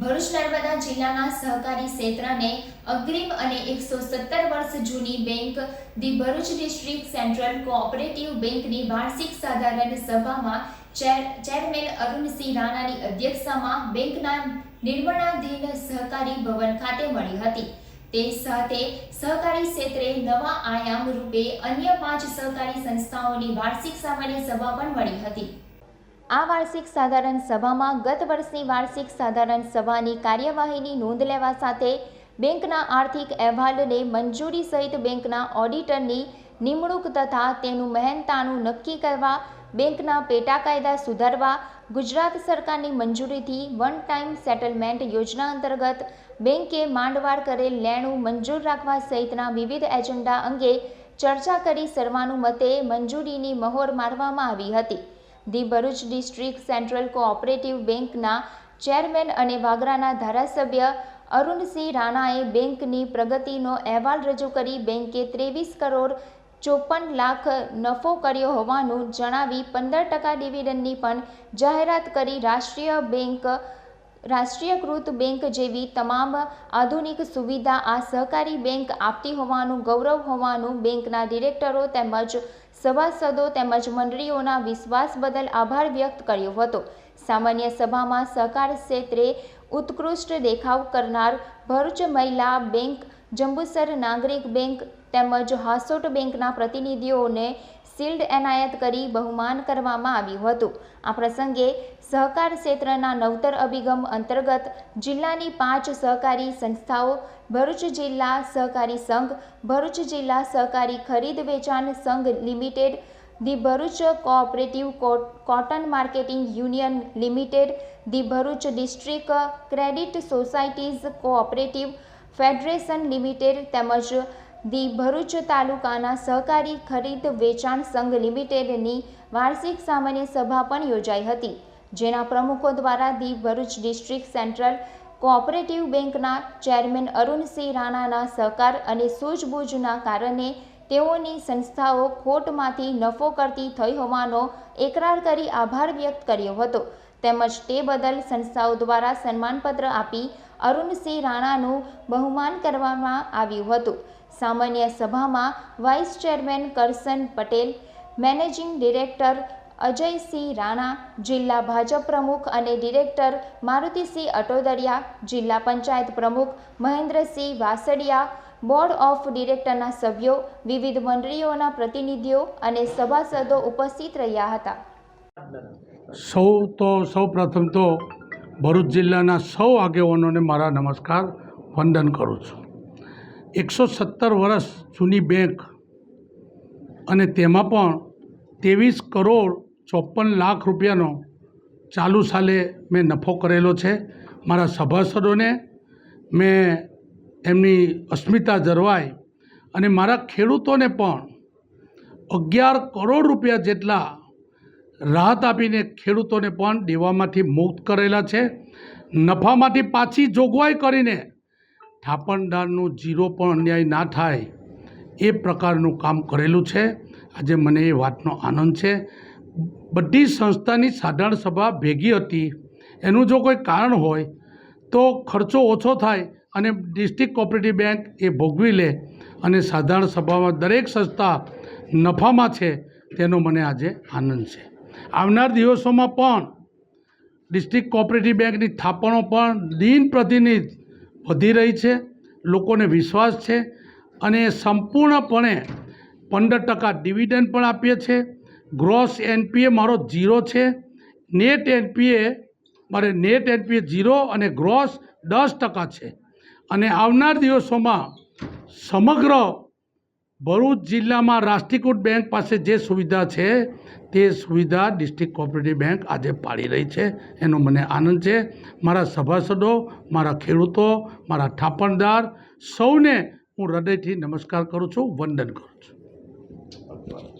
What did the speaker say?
ભરૂચ નર્મદા જિલ્લાના સહકારી ક્ષેત્રને અગ્રીમ અને એકસો સત્તર વર્ષ જૂની bank the Bharuch district central cooperative બેંકની વાર્ષિક સાધારણ સભામાં ચેર- ચેરમેન અરુણસિંહ રાણાની અધ્યક્ષતામાં બેંકના નિર્માણાધીન સહકારી ભવન ખાતે મળી હતી. તે સાથે સહકારી ક્ષેત્રે નવા આયામ રૂપે અન્ય પાંચ સહકારી સંસ્થાઓની વાર્ષિક સામાન્ય સભા પણ મળી હતી. આ વાર્ષિક સાધારણ સભામાં ગત વર્ષની વાર્ષિક સાધારણ સભાની કાર્યવાહીની નોંધ લેવા સાથે બેંકના આર્થિક અહેવાલને મંજૂરી સહિત બેંકના ઓડિટરની નિમણૂક તથા તેનું મહેનતાણું નક્કી કરવા, બેંકના પેટા કાયદા સુધારવા, ગુજરાત સરકારની મંજૂરીથી વન ટાઈમ સેટલમેન્ટ યોજના અંતર્ગત બેંકે માંડવાળ કરેલ લેણું મંજૂર રાખવા સહિતના વિવિધ એજન્ડા અંગે ચર્ચા કરી સર્વાનુમતે મંજૂરીની મહોર મારવામાં આવી હતી. The Bharuch district central cooperative બેંકના ચેરમેન અને વાગરાના ધારાસભ્ય અરુણસિંહ રાણાએ બેંકની પ્રગતિનો અહેવાલ રજૂ કરી બેંકે ત્રેવીસ કરોડ ચોપન લાખ નફો કર્યો હોવાનું જણાવી પંદર ટકા ડિવિડન્ડની પણ જાહેરાત કરી રાષ્ટ્રીય બેંક રાષ્ટ્રીયકૃત બેંક જેવી તમામ આધુનિક સુવિધા આ સહકારી બેંક આપતી હોવાનું, ગૌરવ હોવાનું બેંકના ડિરેક્ટરો તેમજ સભાસદો તેમજ મંડળીઓના વિશ્વાસ બદલ આભાર વ્યક્ત કર્યો હતો. સામાન્ય સભામાં સહકાર ક્ષેત્રે ઉત્કૃષ્ટ દેખાવ કરનાર ભરૂચ મહિલા બેંક, જંબુસર નાગરિક બેંક તેમજ હાસોટ બેંકના પ્રતિનિધિઓને શિલ્ડ એનાયત કરી બહુમાન કરવામાં આવ્યું હતું. આ પ્રસંગે સહકાર ક્ષેત્રના નવતર અભિગમ અંતર્ગત જિલ્લાની પાંચ સહકારી સંસ્થાઓ, ભરૂચ જિલ્લા સહકારી સંઘ, ભરૂચ જિલ્લા સહકારી ખરીદ વેચાણ સંઘ limited the Bharuch cooperative cotton marketing union limited, the Bharuch district credit societies cooperative federation limited તેમજ ધી ભરૂચ તાલુકાના સહકારી ખરીદ વેચાણ સંઘ લિમિટેડની વાર્ષિક સામાન્ય સભા પણ યોજાઈ હતી, જેના પ્રમુખો દ્વારા the Bharuch district central cooperative બેંકના ચેરમેન અરુણસિંહ રાણાના સહકાર અને સૂઝબૂઝના કારણે તેઓની સંસ્થાઓ ખોટમાંથી નફો કરતી થઈ હોવાનો એકરાર કરી આભાર વ્યક્ત કર્યો હતો. તેમજ તે બદલ સંસ્થાઓ દ્વારા સન્માનપત્ર આપી અરુણસિંહ રાણાનું બહુમાન કરવામાં આવ્યું હતું. સામાન્ય સભામાં vice chairman Karsan Patel, managing director Ajaysinh Rana, જિલ્લા ભાજપ પ્રમુખ અને ડિરેક્ટર મારુતિસિંહ અટોદરિયા, જિલ્લા પંચાયત પ્રમુખ મહેન્દ્રસિંહ વાસડિયા, બોર્ડ ઓફ ડિરેક્ટરના સભ્યો, વિવિધ મંડળીઓના પ્રતિનિધિઓ અને સભાસદો ઉપસ્થિત રહ્યા હતા. સૌ તો સૌ પ્રથમ તો ભરૂચ જિલ્લાના સૌ આગેવાનોને મારા નમસ્કાર, વંદન કરું છું. એકસો સત્તર વર્ષ જૂની બેંક અને તેમાં પણ ત્રેવીસ કરોડ ચોપન લાખ રૂપિયાનો ચાલુ સાલે મેં નફો કરેલો છે. મારા સભાસદોને મેં એમની અસ્મિતા જળવાય અને મારા ખેડૂતોને પણ અગિયાર કરોડ રૂપિયા જેટલા રાહત આપીને ખેડૂતોને પણ દેવામાંથી મુક્ત કરેલા છે. નફામાંથી પાછી જોગવાઈ કરીને થાપણદારનું જીરો પણ અન્યાય ના થાય એ પ્રકારનું કામ કરેલું છે. આજે મને એ વાતનો આનંદ છે. બધી સંસ્થાની સાધારણ સભા ભેગી હતી. એનું જો કોઈ કારણ હોય, તો ખર્ચો ઓછો થાય અને ડિસ્ટ્રિક્ટ કોઓપરેટિવ બેંક એ ભોગવી લે અને સાધારણ સભામાં દરેક સંસ્થા નફામાં છે તેનો મને આજે આનંદ છે. આવનાર દિવસોમાં પણ ડિસ્ટ્રિક્ટ કોઓપરેટિવ બેંકની થાપણો પણ દિન પ્રતિનિધિ વધી રહી છે, લોકોને વિશ્વાસ છે અને સંપૂર્ણપણે પંદર ટકા ડિવિડન્ડ પણ આપીએ છીએ. ગ્રોસ એનપીએ મારો ઝીરો છે, નેટ એનપીએ મારે નેટ એનપીએ ઝીરો અને ગ્રોસ દસ ટકા છે. અને આવનાર દિવસોમાં સમગ્ર ભરૂચ જિલ્લામાં રાષ્ટ્રીયકૃત બેંક પાસે જે સુવિધા છે, તે સુવિધા ડિસ્ટ્રિક્ટ કોઓપરેટિવ બેંક આજે પાડી રહી છે. એનો મને આનંદ છે. મારા સભાસદો, મારા ખેડૂતો, મારા થાપણદાર, સૌને હું હૃદયથી નમસ્કાર કરું છું, વંદન કરું છું.